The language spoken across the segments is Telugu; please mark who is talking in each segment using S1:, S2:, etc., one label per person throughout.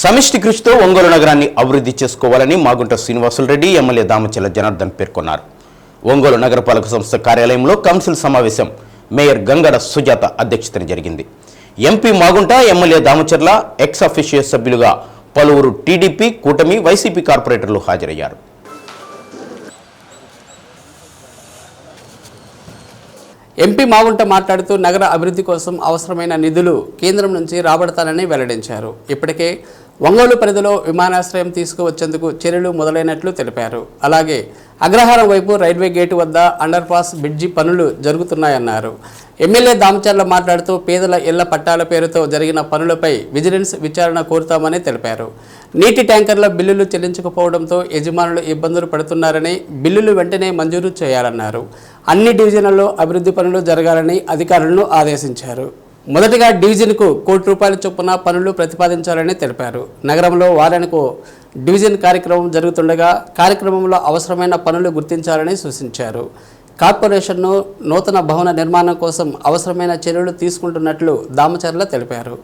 S1: సమిష్టి కృషితో ఒంగోలు నగరాన్ని అభివృద్ధి చేసుకోవాలని మాగుంట శ్రీనివాసులు రెడ్డి ఎమ్మెల్యే దామచల జనార్దన్ పేర్కొన్నారు. ఒంగోలు నగరపాలక సంస్థ కార్యాలయంలో కౌన్సిల్ సమావేశం మేయర్ గంగడ సుజాత అధ్యక్షతన జరిగింది. MP Magunta MLA Damacharla ex officio సభ్యులుగా పలువురు టీడీపీ కూటమి వైసీపీ కార్పొరేటర్లు హాజరయ్యారు.
S2: ఎంపీ మాగుంట మాట్లాడుతూ నగర అభివృద్ధి కోసం అవసరమైన నిధులు కేంద్రం నుంచి రాబడతానని వెల్లడించారు. ఇప్పటికే ఒంగోలు పరిధిలో విమానాశ్రయం తీసుకువచ్చేందుకు చర్యలు మొదలైనట్లు తెలిపారు. అలాగే అగ్రహారం వైపు రైల్వే గేటు వద్ద అండర్ పాస్ బ్రిడ్జి పనులు జరుగుతున్నాయన్నారు. ఎమ్మెల్యే దామచర్ల మాట్లాడుతూ పేదల ఇళ్ళ పట్టాల పేరుతో జరిగిన పనులపై విజిలెన్స్ విచారణ కోరుతామని తెలిపారు. నీటి ట్యాంకర్ల బిల్లులు చెల్లించకపోవడంతో యజమానులు ఇబ్బందులు పడుతున్నారని బిల్లులు వెంటనే మంజూరు చేయాలన్నారు. అన్ని డివిజన్లలో అభివృద్ధి పనులు జరగాలని అధికారులను ఆదేశించారు. మొదటగా డివిజన్కు కోటి రూపాయల చొప్పున పనులు ప్రతిపాదించాలని తెలిపారు. నగరంలో వారానికి డివిజన్ కార్యక్రమం జరుగుతుండగా కార్యక్రమంలో అవసరమైన పనులు గుర్తించాలని సూచించారు. కార్పొరేషన్ను నూతన భవన నిర్మాణం కోసం అవసరమైన చర్యలు తీసుకుంటున్నట్లు దామచర్ల తెలిపారు.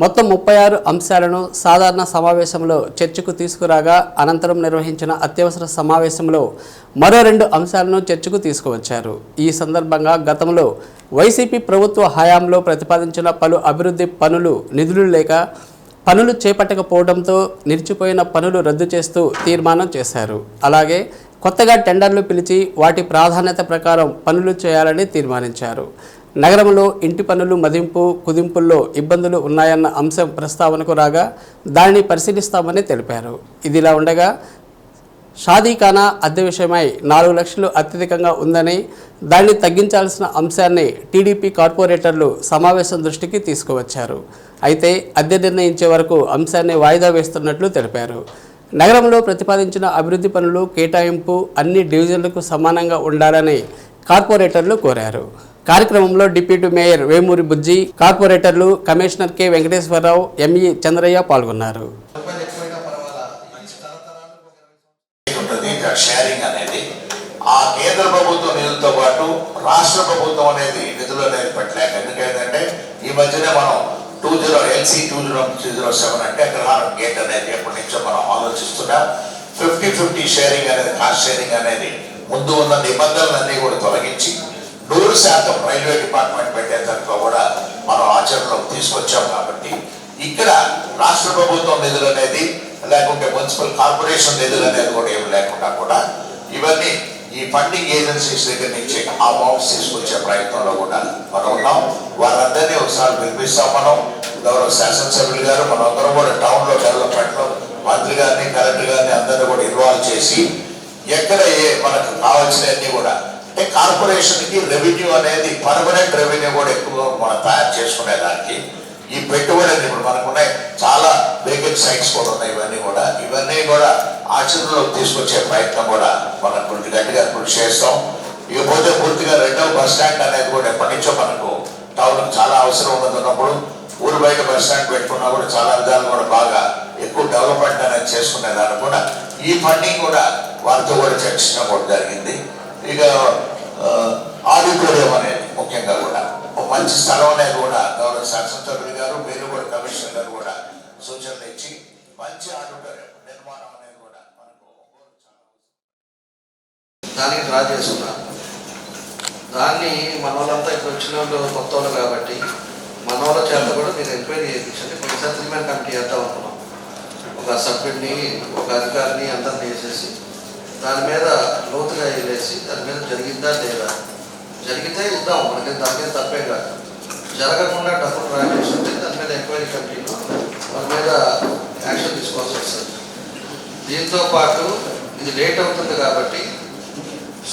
S2: మొత్తం ముప్పై ఆరు అంశాలను సాధారణ సమావేశంలో చర్చకు తీసుకురాగా అనంతరం నిర్వహించిన అత్యవసర సమావేశంలో మరో రెండు అంశాలను చర్చకు తీసుకువచ్చారు. ఈ సందర్భంగా గతంలో వైసీపీ ప్రభుత్వ హయాంలో ప్రతిపాదించిన పలు అభివృద్ధి పనులు నిధులు లేక పనులు చేపట్టకపోవడంతో నిలిచిపోయిన పనులు రద్దు చేస్తూ తీర్మానం చేశారు. అలాగే కొత్తగా టెండర్లు పిలిచి వాటి ప్రాధాన్యత ప్రకారం పనులు చేయాలని తీర్మానించారు. నగరంలో ఇంటి పనులు మదింపు కుదింపుల్లో ఇబ్బందులు ఉన్నాయన్న అంశం ప్రస్తావనకు రాగా దానిని పరిశీలిస్తామని తెలిపారు. ఇదిలా ఉండగా షాదీఖానా అద్దె విషయమై నాలుగు లక్షలు అత్యధికంగా ఉందని దాన్ని తగ్గించాల్సిన అంశాన్ని టీడీపీ కార్పొరేటర్లు సమావేశం దృష్టికి తీసుకువచ్చారు. అయితే అద్దె నిర్ణయించే వరకు అంశాన్ని వాయిదా వేస్తున్నట్లు తెలిపారు. నగరంలో ప్రతిపాదించిన అభివృద్ధి పనులు కేటాయింపు అన్ని డివిజన్లకు సమానంగా ఉండాలని కార్పొరేటర్లు కోరారు. కార్యక్రమంలో డిప్యూటీ మేయర్ వేమూరి బుజ్జి కార్పొరేటర్లు commissioner K. Venkateswara Rao ME Chandraiah పాల్గొన్నారు.
S3: ఇంకా షేరింగ్ అనేది ఆ కేంద్ర ప్రభుత్వం నిధులతో పాటు రాష్ట్ర ప్రభుత్వం అనేది నిధులు అనేది పెట్టలేక ఎందుకంటే ఈ మధ్యనే మనం two zero LC two zero two zero seven అంటే అగ్రహారం గేట్ అనేది ఎప్పటి నుంచో మనం ఆలోచిస్తున్నాం. ఫిఫ్టీ ఫిఫ్టీ షేరింగ్ అనేది కాస్ట్ షేరింగ్ అనేది ముందు ఉన్న నిబంధనలన్నీ కూడా తొలగించి నూరు శాతం రైల్వే డిపార్ట్మెంట్ పెట్టేందుకు కూడా మనం ఆచరణలోకి తీసుకొచ్చాం కాబట్టి ఇక్కడ రాష్ట్ర ప్రభుత్వం నిధులు అనేది లేకుంటే మున్సిపల్ కార్పొరేషన్ నిధులు అనేది కూడా ఏమి లేకుండా కూడా ఇవన్నీ ఈ ఫండింగ్ ఏజెన్సీస్ దగ్గర నుంచి ఆ అమౌంట్స్ తీసుకొచ్చే ప్రయత్నంలో కూడా మనం ఉన్నాం. వారందరినీ ఒకసారి పిలిపిస్తాం మనం. గౌరవ శాసనసభ్యులు గారు మనం కూడా టౌన్లో డెవలప్మెంట్లో మంత్రి గారిని కలెక్టర్ గారిని అందరినీ కూడా ఇన్వాల్వ్ చేసి ఎక్కడ ఏ మనకు కావాల్సినవన్నీ కూడా అంటే కార్పొరేషన్కి రెవెన్యూ అనేది పర్మనెంట్ రెవెన్యూ కూడా ఎక్కువ మనం తయారు చేసుకునేదానికి ఈ పెట్టుబడి అనేది ఇప్పుడు మనకున్నాయి చాలా వేకెంట్ సైట్స్ కూడా ఉన్నాయి ఇవన్నీ కూడా. ఇవన్నీ కూడా ఆచరణలోకి తీసుకొచ్చే ప్రయత్నం కూడా మనం కొంచెం గట్టిగా కృషి చేస్తాం. ఇకపోతే పూర్తిగా రెండవ బస్ స్టాండ్ అనేది కూడా ఎప్పటి నుంచో మనకు టౌన్ చాలా అవసరం ఉన్నప్పుడు ఊరు బయట బస్ స్టాండ్ పెట్టుకున్నా కూడా చాలా విధాలు కూడా బాగా ఎక్కువ డెవలప్మెంట్ అనేది చేసుకునే దాన్ని కూడా ఈ ఫండింగ్ కూడా వారితో కూడా చర్చించడం కూడా జరిగింది. ఇక ఆడిటోరియం అనేది ముఖ్యంగా కూడా. మంచి స్థలం అనేది కూడా గౌరవ శాసనసభ్యులు గారు మీరు కూడా కమిషనర్ గారు కూడా సూచనలు ఇచ్చి మంచి ఆడిటోరియం నిర్మాణం అనేది కూడా మనకు
S4: దానికి డ్రా చేసుకున్నాను దాన్ని మన వాళ్ళంతా ఇప్పుడు వచ్చిన వాళ్ళు కొత్త వాళ్ళు కాబట్టి మన వాళ్ళ చేత కూడా మీరు ఎంక్వైరీ చేయించండి. కొన్ని సెటిల్మెంట్ కమిటీ చేద్దాం అనుకున్నాం. ఒక సభ్యుడిని ఒక అధికారిని అంతా వేసేసి దాని మీద లోతుగా వేసి దాని మీద జరిగిందా లేదా జరిగితే ఇద్దాం. మనకి దాని మీద తప్పేం కాదు. జరగకుండా డబ్బులు డ్రా చేస్తుంటే దాని మీద ఎంక్వైరీ కంప్లీట్ వాళ్ళ మీద యాక్షన్ తీసుకోవాల్సి వస్తుంది దీంతో పాటు ఇది లేట్ అవుతుంది కాబట్టి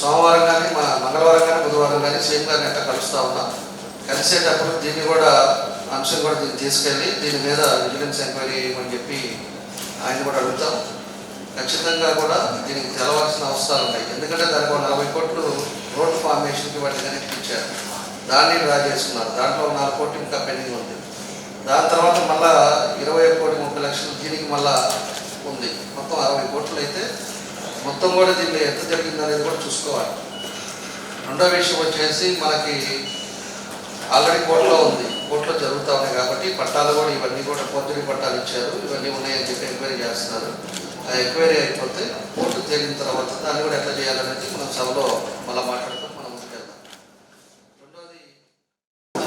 S4: సోమవారం కానీ మా మంగళవారం కానీ బుధవారం కానీ సేమ్ గారిని అట్లా కలుస్తూ ఉన్నాం. కలిసేటప్పుడు దీన్ని కూడా అంశం కూడా దీన్ని తీసుకెళ్ళి దీని మీద విజిలెన్స్ ఎంక్వైరీ చేయమని చెప్పి ఆయన కూడా అడుగుతాం. ఖచ్చితంగా కూడా దీనికి తెలవాల్సిన అవసరాలు ఉన్నాయి. ఎందుకంటే దానికి ఒక నలభై కోట్లు రోడ్ ఫార్మేషన్కి వాటి కనిపించారు. దాన్ని డ్రా చేసుకున్నారు దాంట్లో నాలుగు కోట్లు ఇంకా పెండింగ్ ఉంది. దాని తర్వాత మళ్ళా ఇరవై కోటి ముప్పై లక్షలు దీనికి మళ్ళా ఉంది. మొత్తం అరవై కోట్లు అయితే మొత్తం కూడా దీనిలో ఎంత జరిగింది అనేది కూడా చూసుకోవాలి. రెండో విషయం వచ్చేసి మనకి ఆల్రెడీ కోర్టులో ఉంది. కోర్టులో జరుగుతూ ఉన్నాయి కాబట్టి పట్టాలు కూడా ఇవన్నీ కూడా పొద్దుడి పట్టాలు ఇచ్చారు. ఇవన్నీ ఉన్నాయని చెప్పి ఎంక్వైరీ చేస్తున్నారు. ఆ ఎంక్వైరీ అయిపోతే కోర్టు తేలిన తర్వాత దాన్ని కూడా ఎట్లా చేయాలనేది మనం సభలో మళ్ళీ మాట్లాడుతాం మనం ముందుకెళ్తాం రెండోది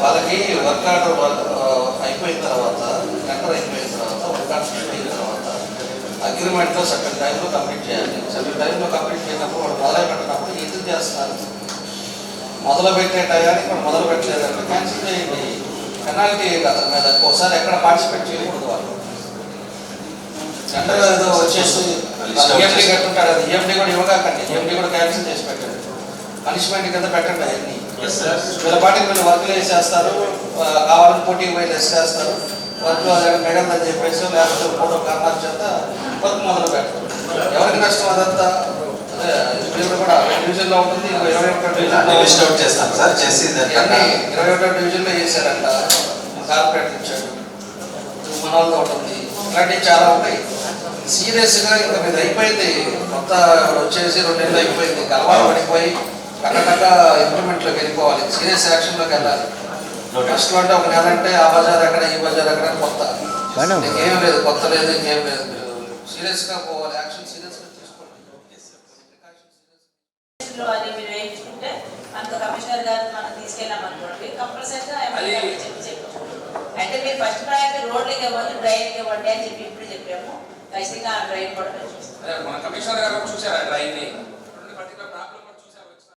S4: వాళ్ళకి వర్క్ ఆర్డర్ అయిపోయిన తర్వాత టెండర్ అయిపోయిన తర్వాత వర్క్ ఆర్డర్ అయిన తర్వాత అగ్రిమెంట్లో సర్టన్ టైంలో కంప్లీట్ చేయాలి. సర్టన్ టైంలో కంప్లీట్ చేయనప్పుడు వాళ్ళు మొదలు పెట్టినప్పుడు ఎందుకు చేస్తున్నారు? మొదలు పెట్టే టయానికి మనం మొదలు పెట్టలేదంటే క్యాన్సిల్ చేయండి. పెనాల్టీ అతని మీద ఒకసారి ఎక్కడ పార్టిసిపేట్ చేయకూడదు వాళ్ళు. టెండర్ ఏదో వచ్చేసి ఈఎండి కట్టుంటాడు అది ఈఎండి కూడా ఇవ్వకండి. ఈఎండి కూడా క్యాన్సిల్ చేసి పెట్టండి. పనిష్మెంట్ కింద పెట్టండి అవన్నీ. వీళ్ళ పాటికి వీళ్ళు వర్క్లు వేసేస్తారు కావాలని పోటీకి పోయి లెస్ చేస్తారు? వర్క్ మేడం అని చెప్పేసి లేకపోతే ఫోటో కారణాల చేత వర్క్ మొదలు పెట్టారు ఎవరికి నష్టం అదంతా? కూడా డివిజన్లో ఉంటుంది ఇంకో ఇరవై ఒకటో డివిజన్లో
S5: లిస్ట్ అవుట్ చేస్తాం సార్ చేసి దాన్ని
S4: ఇవన్నీ ఇరవై ఒకటో డివిజన్లో చేశారంట. కార్పొరేట్ ఇచ్చాడు మన వాళ్ళతో ఉంటుంది. ఇట్లాంటివి చాలా సీరియస్గా ఇంకా మీద అయిపోయింది. కొత్త వచ్చేసి రెండు నెలలు అయిపోయింది. ఇంకా అలవాటు పడిపోయి టక్క ఇంప్లిమెంట్లోకి వెళ్ళిపోవాలి. సీరియస్ యాక్షన్లోకి వెళ్ళాలి. ఫస్ట్ అంటే ఒక నెల అంటే ఆ బజార్ ఎక్కడ ఈ బజార్ ఎక్కడ అని కొత్త. ఇంకేం లేదు కొత్త లేదు ఇంకేం లేదు. సీరియస్గా పోవాలి యాక్షన్ సీరియస్గా తీసుకోండి.
S6: మీరు వేయించుకుంటే మనకు కమిషనర్ గారు మనం కంపల్సరీగా అంటే మీరు ఫస్ట్ ప్రయారిటీ రోడ్లకి ఇవ్వండి డ్రైన్కి ఇవ్వండి అని చెప్పి ఇప్పుడు చెప్పాము. ఖచ్చితంగా ఆ డ్రైన్ కూడా చూస్తాం.
S7: మన కమిషనర్ గారు చూసారా డ్రైన్